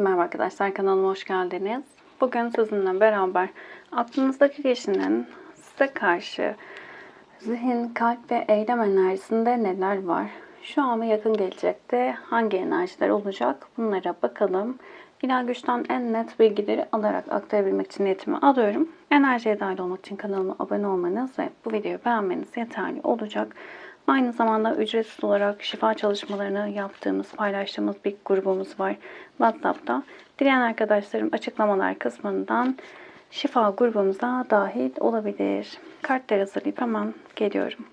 Merhaba arkadaşlar kanalıma hoş geldiniz. Bugün sizinle beraber aklınızdaki kişinin size karşı zihin, kalp ve eylem enerjisinde neler var? Şu an ve yakın gelecekte hangi enerjiler olacak? Bunlara bakalım. İlahi güçten en net bilgileri alarak aktarabilmek için niyetimi alıyorum. Enerjiye dahil olmak için kanalıma abone olmanız ve bu videoyu beğenmeniz yeterli olacak. Aynı zamanda ücretsiz olarak şifa çalışmalarını yaptığımız, paylaştığımız bir grubumuz var WhatsApp'ta. Dileyen arkadaşlarım açıklamalar kısmından şifa grubumuza dahil olabilir. Kartlar hazırlayıp hemen geliyorum.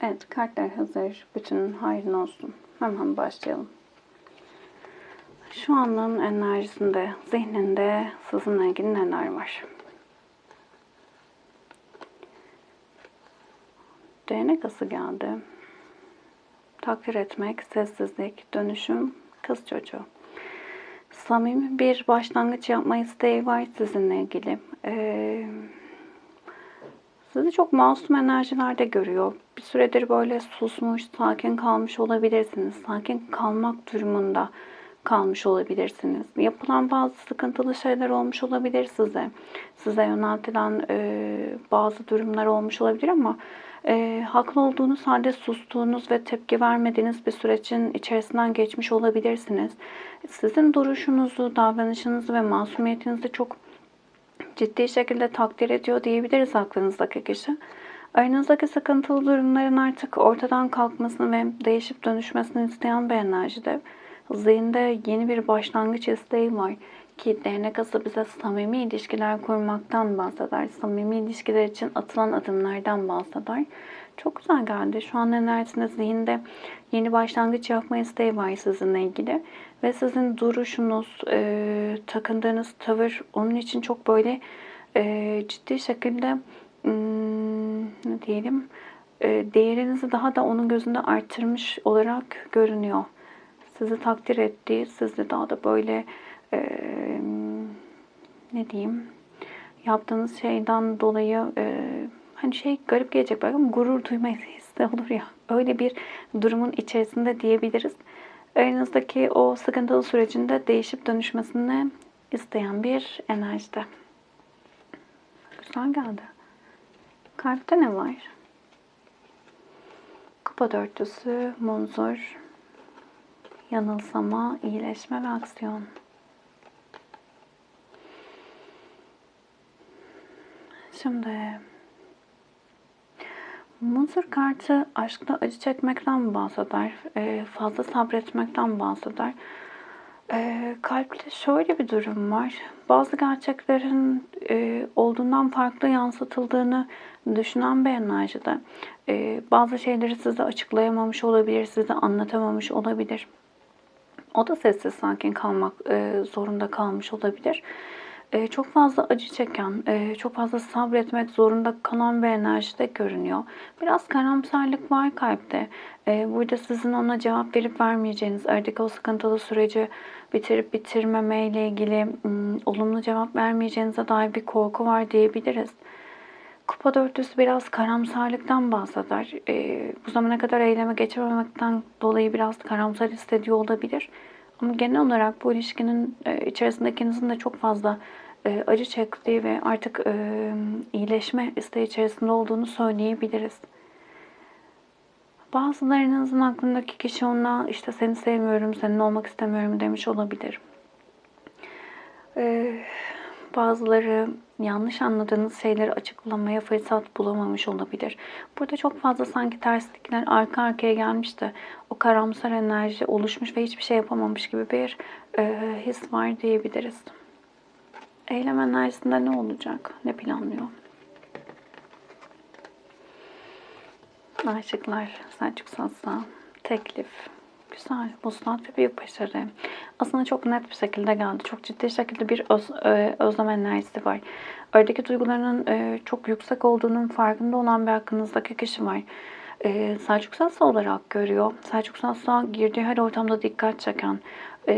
Evet, kartlar hazır. Bütün hayrın olsun. Hemen başlayalım. Şu anın enerjisinde, zihninde sizinle ilgili neler var? Değnek ası geldi. Takdir etmek, sessizlik, dönüşüm, kız çocuğu. Samimi bir başlangıç yapma isteği var sizinle ilgili. Ee, sizi çok masum enerjilerde görüyor. Bir süredir böyle susmuş, sakin kalmış olabilirsiniz. Sakin kalmak durumunda kalmış olabilirsiniz. Yapılan bazı sıkıntılı şeyler olmuş olabilir size. Size yöneltilen e, bazı durumlar olmuş olabilir ama e, haklı olduğunuz halde sustuğunuz ve tepki vermediğiniz bir sürecin içerisinden geçmiş olabilirsiniz. Sizin duruşunuzu, davranışınızı ve masumiyetinizi çok ciddi şekilde takdir ediyor diyebiliriz aklınızdaki kişi. Aranızdaki sıkıntılı durumların artık ortadan kalkmasını ve değişip dönüşmesini isteyen bir enerjide. Zihinde yeni bir başlangıç isteği var ki değnek ası bize samimi ilişkiler kurmaktan bahseder. Samimi ilişkiler için atılan adımlardan bahseder. Çok güzel geldi. Şu an enerjisinde zihinde yeni başlangıç yapma isteği var sizinle ilgili. Ve sizin duruşunuz, e, takındığınız tavır onun için çok böyle e, ciddi şekilde hmm, ne diyelim e, değerinizi daha da onun gözünde arttırmış olarak görünüyor. Sizi takdir ettiği, sizi daha da böyle e, ne diyeyim yaptığınız şeyden dolayı e, hani şey garip gelecek belki ama gurur duyma hissi olur ya. Öyle bir durumun içerisinde diyebiliriz. Aranızdaki o sıkıntılı sürecinde değişip dönüşmesini isteyen bir enerjide. Güzel geldi. Kalpte ne var? Kupa dörtlüsü, munzur, yanılsama, iyileşme ve aksiyon. Şimdi Munzur kartı aşkta acı çekmekten bahseder, e, fazla sabretmekten bahseder. E, kalpte şöyle bir durum var. Bazı gerçeklerin e, olduğundan farklı yansıtıldığını düşünen bir enerjide. Bazı şeyleri size açıklayamamış olabilir, size anlatamamış olabilir. O da sessiz sakin kalmak zorunda kalmış olabilir e, çok fazla acı çeken, e, çok fazla sabretmek zorunda kalan bir enerjide görünüyor. Biraz karamsarlık var kalpte. E, burada sizin ona cevap verip vermeyeceğiniz, aradaki o sıkıntılı süreci bitirip bitirmeme ile ilgili olumlu cevap vermeyeceğinize dair bir korku var diyebiliriz. Kupa dörtlüsü biraz karamsarlıktan bahseder. E, bu zamana kadar eyleme geçememekten dolayı biraz karamsar hissediyor olabilir. Ama genel olarak bu ilişkinin e, içerisinde ikinizin de çok fazla e, acı çektiği ve artık e, iyileşme isteği içerisinde olduğunu söyleyebiliriz. Bazılarınızın aklındaki kişi ona işte seni sevmiyorum, senin olmak istemiyorum demiş olabilir. Bazıları yanlış anladığınız şeyleri açıklamaya fırsat bulamamış olabilir. Burada çok fazla sanki terslikler arka arkaya gelmiş de o karamsar enerji oluşmuş ve hiçbir şey yapamamış gibi bir e, his var diyebiliriz. Eylem enerjisinde ne olacak? Ne planlıyor? Aşıklar, Selçuk Sazza, teklif, güzel, vuslat ve büyük başarı. Aslında çok net bir şekilde geldi. Çok ciddi şekilde bir öz, e, özlem enerjisi var. Oradaki duygularının e, çok yüksek olduğunun farkında olan bir hakkınızdaki kişi var. E, Selçuk Sassa olarak görüyor. Selçuk Sassa girdiği her ortamda dikkat çeken, e,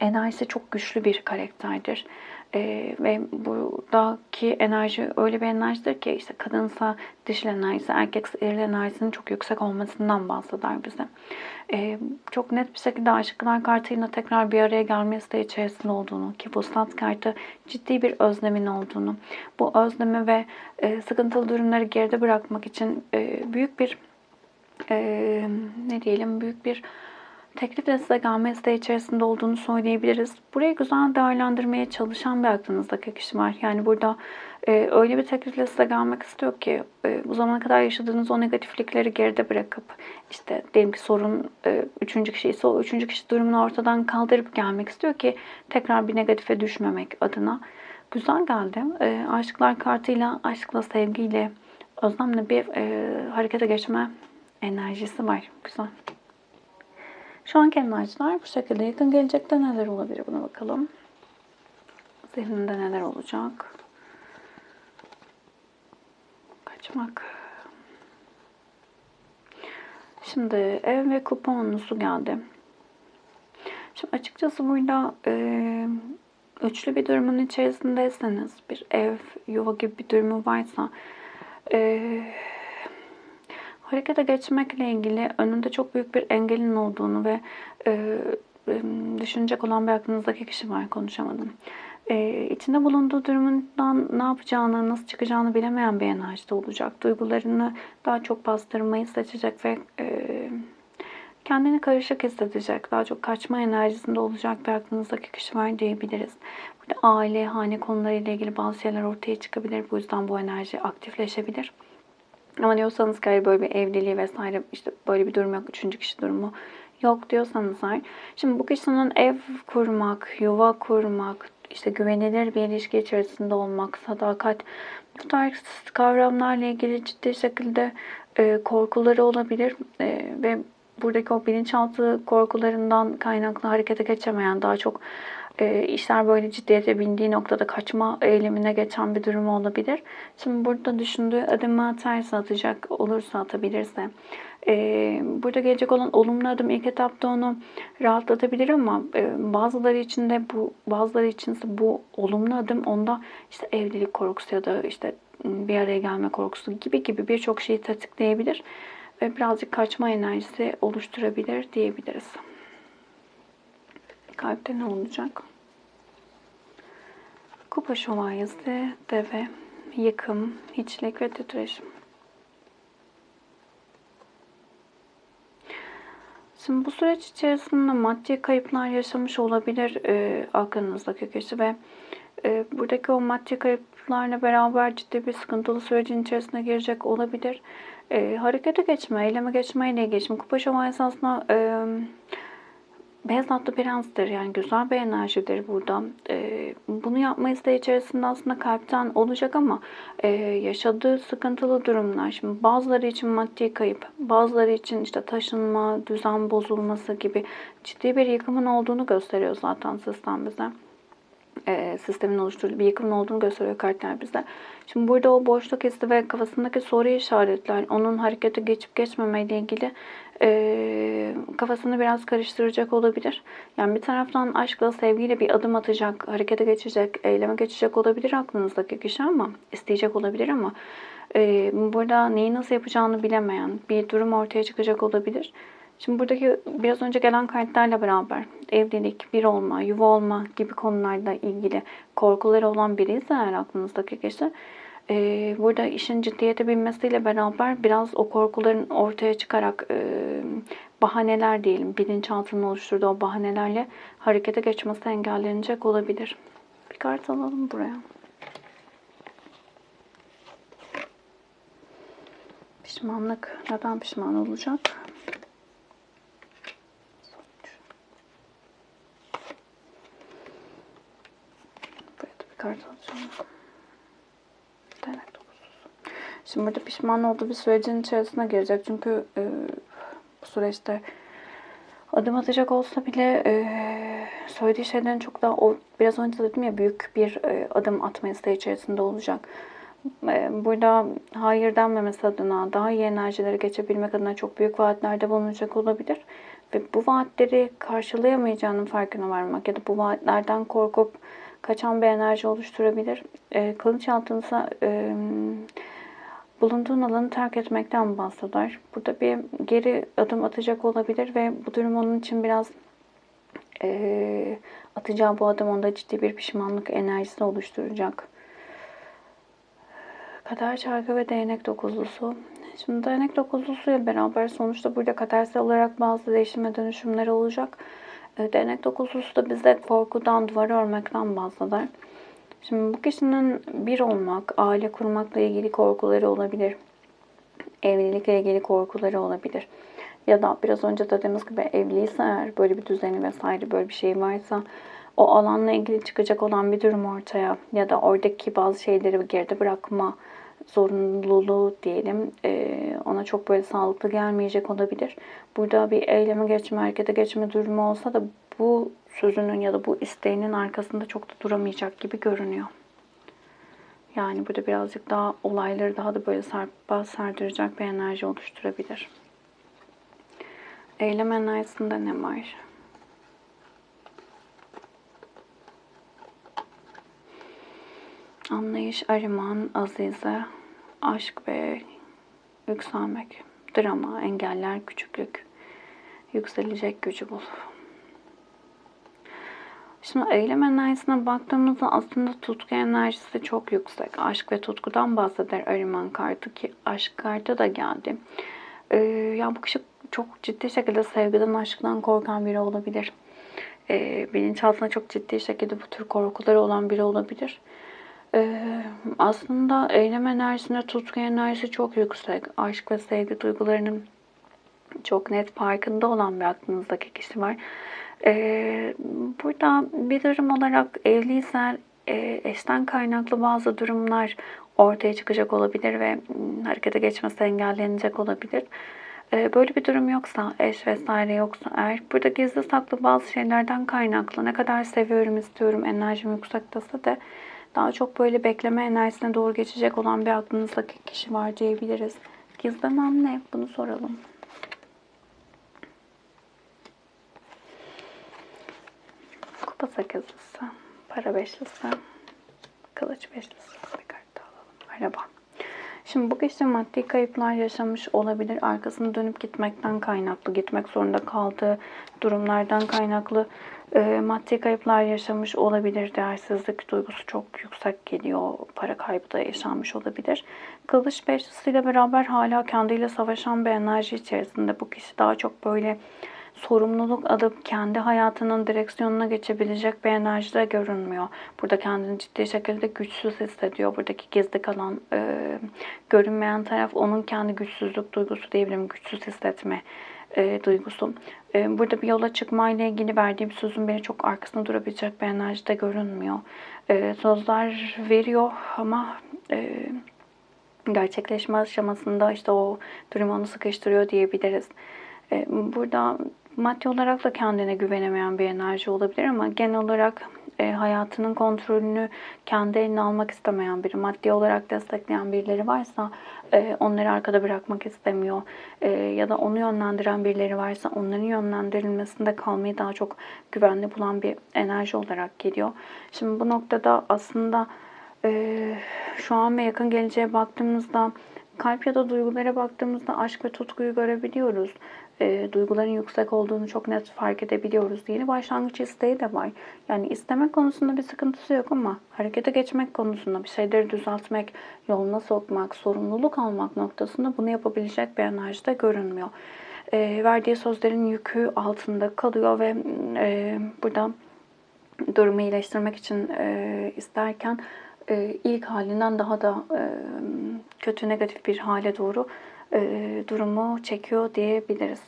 enerjisi çok güçlü bir karakterdir. E, ve buradaki enerji öyle bir enerjidir ki işte kadınsa dişil enerjisi, erkekse eril enerjisinin çok yüksek olmasından bahseder bize. E, çok net bir şekilde aşıklar kartıyla tekrar bir araya gelme isteği içerisinde olduğunu ki bu stat kartı ciddi bir özlemin olduğunu, bu özlemi ve e, sıkıntılı durumları geride bırakmak için e, büyük bir e, ne diyelim büyük bir teklifle size gelme isteği içerisinde olduğunu söyleyebiliriz. Burayı güzel değerlendirmeye çalışan bir aklınızdaki kişi var. Yani burada e, öyle bir teklifle size gelmek istiyor ki e, bu zamana kadar yaşadığınız o negatiflikleri geride bırakıp işte diyelim ki sorun e, üçüncü kişi ise o üçüncü kişi durumunu ortadan kaldırıp gelmek istiyor ki tekrar bir negatife düşmemek adına. Güzel geldi. E, aşıklar kartıyla, aşkla, sevgiyle, özlemle bir e, harekete geçme enerjisi var. Güzel. Şu anki enerjiler bu şekilde. Yakın gelecekte neler olabilir buna bakalım. Zihninde neler olacak? Kaçmak. Şimdi ev ve kuponlusu geldi. Şimdi açıkçası burada e, üçlü bir durumun içerisindeyseniz, bir ev, yuva gibi bir durumu varsa e, harekete geçmekle ilgili önünde çok büyük bir engelin olduğunu ve e, düşünecek olan bir aklınızdaki kişi var konuşamadım. E, içinde bulunduğu durumundan ne yapacağını, nasıl çıkacağını bilemeyen bir enerjide olacak. Duygularını daha çok bastırmayı seçecek ve e, kendini karışık hissedecek. Daha çok kaçma enerjisinde olacak bir aklınızdaki kişi var diyebiliriz. Burada aile, hane konularıyla ilgili bazı şeyler ortaya çıkabilir. Bu yüzden bu enerji aktifleşebilir. Ama diyorsanız ki böyle bir evliliği vesaire işte böyle bir durum yok. Üçüncü kişi durumu yok diyorsanız hayır. Şimdi bu kişinin ev kurmak, yuva kurmak, işte güvenilir bir ilişki içerisinde olmak, sadakat bu tarz kavramlarla ilgili ciddi şekilde e, korkuları olabilir e, ve buradaki o bilinçaltı korkularından kaynaklı harekete geçemeyen daha çok e, işler böyle ciddiyete bindiği noktada kaçma eylemine geçen bir durum olabilir. Şimdi burada düşündüğü adımı ters atacak olursa atabilirse e, burada gelecek olan olumlu adım ilk etapta onu rahatlatabilir ama e, bazıları için de bu bazıları için bu olumlu adım onda işte evlilik korkusu ya da işte bir araya gelme korkusu gibi gibi birçok şeyi tetikleyebilir ve birazcık kaçma enerjisi oluşturabilir diyebiliriz. Kalpte ne olacak? Kupa şövalyesi, deve, yıkım, hiçlik ve titreşim. Şimdi bu süreç içerisinde maddi kayıplar yaşamış olabilir e, aklınızdaki kişi ve e, buradaki o maddi kayıplarla beraber ciddi bir sıkıntılı sürecin içerisine girecek olabilir. E, harekete geçme, eyleme geçme ile ilgili. Kupa şövalyesi aslında e, beyaz atlı prenstir. Yani güzel bir enerjidir burada. E, bunu yapma isteği içerisinde aslında kalpten olacak ama e, yaşadığı sıkıntılı durumlar. Şimdi bazıları için maddi kayıp, bazıları için işte taşınma, düzen bozulması gibi ciddi bir yıkımın olduğunu gösteriyor zaten sistem bize e, sistemin oluşturduğu bir yıkımın olduğunu gösteriyor kartlar bize. Şimdi burada o boşluk hissi ve kafasındaki soru işaretler onun harekete geçip geçmemeyle ilgili e, kafasını biraz karıştıracak olabilir. Yani bir taraftan aşkla, sevgiyle bir adım atacak, harekete geçecek, eyleme geçecek olabilir aklınızdaki kişi ama isteyecek olabilir ama e, burada neyi nasıl yapacağını bilemeyen bir durum ortaya çıkacak olabilir. Şimdi buradaki biraz önce gelen kartlarla beraber evlilik, bir olma, yuva olma gibi konularla ilgili korkuları olan biri ise eğer aklınızdaki kişi e, burada işin ciddiyete binmesiyle beraber biraz o korkuların ortaya çıkarak e, bahaneler diyelim bilinçaltının oluşturduğu o bahanelerle harekete geçmesi engellenecek olabilir. Bir kart alalım buraya. Pişmanlık. Neden pişman olacak? Kart alacağım. Şimdi burada pişman olduğu bir sürecin içerisine girecek. Çünkü e, bu süreçte adım atacak olsa bile e, söylediği şeylerin çok daha o biraz önce dedim ya büyük bir e, adım atma isteği içerisinde olacak. E, burada hayır denmemesi adına daha iyi enerjileri geçebilmek adına çok büyük vaatlerde bulunacak olabilir. ve bu vaatleri karşılayamayacağının farkına varmak ya da bu vaatlerden korkup kaçan bir enerji oluşturabilir. E, kılıç altınsa e, bulunduğun alanı terk etmekten bahseder. Burada bir geri adım atacak olabilir ve bu durum onun için biraz e, atacağı bu adım onda ciddi bir pişmanlık enerjisi oluşturacak. Kader çarkı ve değnek dokuzlusu. Şimdi değnek dokuzlusuyla beraber sonuçta burada kadersel olarak bazı değişim ve dönüşümler olacak. E, Değnek dokuzlusu da bize korkudan, duvar örmekten bahseder. Şimdi bu kişinin bir olmak, aile kurmakla ilgili korkuları olabilir. Evlilikle ilgili korkuları olabilir. Ya da biraz önce dediğimiz gibi evliyse eğer böyle bir düzeni vesaire böyle bir şey varsa o alanla ilgili çıkacak olan bir durum ortaya ya da oradaki bazı şeyleri geride bırakma zorunluluğu diyelim e, ona çok böyle sağlıklı gelmeyecek olabilir. Burada bir eyleme geçme, harekete geçme durumu olsa da bu sözünün ya da bu isteğinin arkasında çok da duramayacak gibi görünüyor. Yani burada birazcık daha olayları daha da böyle sarpa sardıracak bir enerji oluşturabilir. Eylem enerjisinde ne var? Anlayış, arıman, azize, aşk ve yükselmek. Drama, engeller, küçüklük. Yükselecek gücü bul. Şimdi eylem enerjisine baktığımızda aslında tutku enerjisi çok yüksek. Aşk ve tutkudan bahseder Ariman kartı ki aşk kartı da geldi. Ee, ya bu kişi çok ciddi şekilde sevgiden, aşktan korkan biri olabilir. Ee, bilinçaltında çok ciddi şekilde bu tür korkuları olan biri olabilir. Aslında eylem enerjisinde tutku enerjisi çok yüksek. Aşk ve sevgi duygularının çok net farkında olan bir aklınızdaki kişi var. Ee, burada bir durum olarak evliysen e, eşten kaynaklı bazı durumlar ortaya çıkacak olabilir ve harekete geçmesi engellenecek olabilir. Ee, böyle bir durum yoksa, eş vesaire yoksa eğer burada gizli saklı bazı şeylerden kaynaklı ne kadar seviyorum istiyorum enerjim yüksektese de daha çok böyle bekleme enerjisine doğru geçecek olan bir aklınızdaki kişi var diyebiliriz. Gizlemem ne? Bunu soralım. Kupa sakızlısı, para beşlisi, kılıç beşlisi. Bir kart alalım. Merhaba. Şimdi bu kişi maddi kayıplar yaşamış olabilir. Arkasını dönüp gitmekten kaynaklı, gitmek zorunda kaldığı durumlardan kaynaklı e, maddi kayıplar yaşamış olabilir. Değersizlik duygusu çok yüksek geliyor. Para kaybı da yaşanmış olabilir. Kılıç beşlisiyle beraber hala kendiyle savaşan bir enerji içerisinde. Bu kişi daha çok böyle sorumluluk alıp kendi hayatının direksiyonuna geçebilecek bir enerjide görünmüyor. Burada kendini ciddi şekilde güçsüz hissediyor. Buradaki gizli kalan, e, görünmeyen taraf onun kendi güçsüzlük duygusu diyebilirim. Güçsüz hissetme e, duygusu. E, burada bir yola çıkmayla ilgili verdiğim sözün beni çok arkasında durabilecek bir enerjide görünmüyor. E, sözler veriyor ama e, gerçekleşme aşamasında işte o durum onu sıkıştırıyor diyebiliriz. E, burada maddi olarak da kendine güvenemeyen bir enerji olabilir ama genel olarak e, hayatının kontrolünü kendi eline almak istemeyen biri, maddi olarak destekleyen birileri varsa e, onları arkada bırakmak istemiyor. E, ya da onu yönlendiren birileri varsa onların yönlendirilmesinde kalmayı daha çok güvenli bulan bir enerji olarak geliyor. Şimdi bu noktada aslında e, şu an ve yakın geleceğe baktığımızda kalp ya da duygulara baktığımızda aşk ve tutkuyu görebiliyoruz e, duyguların yüksek olduğunu çok net fark edebiliyoruz. Yeni başlangıç isteği de var. Yani istemek konusunda bir sıkıntısı yok ama harekete geçmek konusunda bir şeyleri düzeltmek, yoluna sokmak, sorumluluk almak noktasında bunu yapabilecek bir enerjide görünmüyor. E, verdiği sözlerin yükü altında kalıyor ve e, burada durumu iyileştirmek için e, isterken e, ilk halinden daha da e, kötü negatif bir hale doğru e, durumu çekiyor diyebiliriz.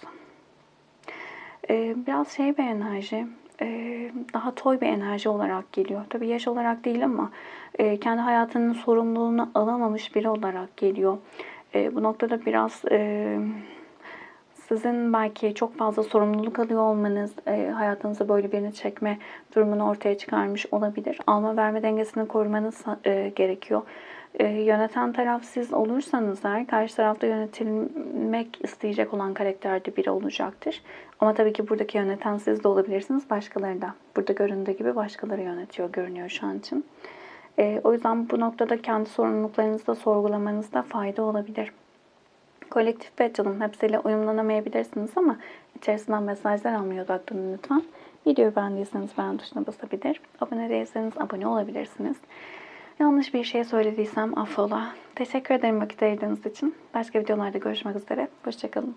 E, biraz şey bir enerji, e, daha toy bir enerji olarak geliyor. Tabii yaş olarak değil ama kendi hayatının sorumluluğunu alamamış biri olarak geliyor. Bu noktada biraz sizin belki çok fazla sorumluluk alıyor olmanız e, hayatınıza böyle birini çekme durumunu ortaya çıkarmış olabilir. Alma verme dengesini korumanız gerekiyor. E, yöneten taraf siz olursanız eğer karşı tarafta yönetilmek isteyecek olan karakterde biri olacaktır. Ama tabii ki buradaki yöneten siz de olabilirsiniz, başkaları da. Burada göründüğü gibi başkaları yönetiyor görünüyor şu an için. E, o yüzden bu noktada kendi sorumluluklarınızı da sorgulamanızda fayda olabilir. Kolektif bir açılım. Hepsiyle uyumlanamayabilirsiniz ama içerisinden mesajlar almaya odaklanın lütfen. Videoyu beğendiyseniz beğen tuşuna basabilir. Abone değilseniz abone olabilirsiniz. Yanlış bir şey söylediysem affola. Teşekkür ederim vakit ayırdığınız için. Başka videolarda görüşmek üzere. Hoşçakalın.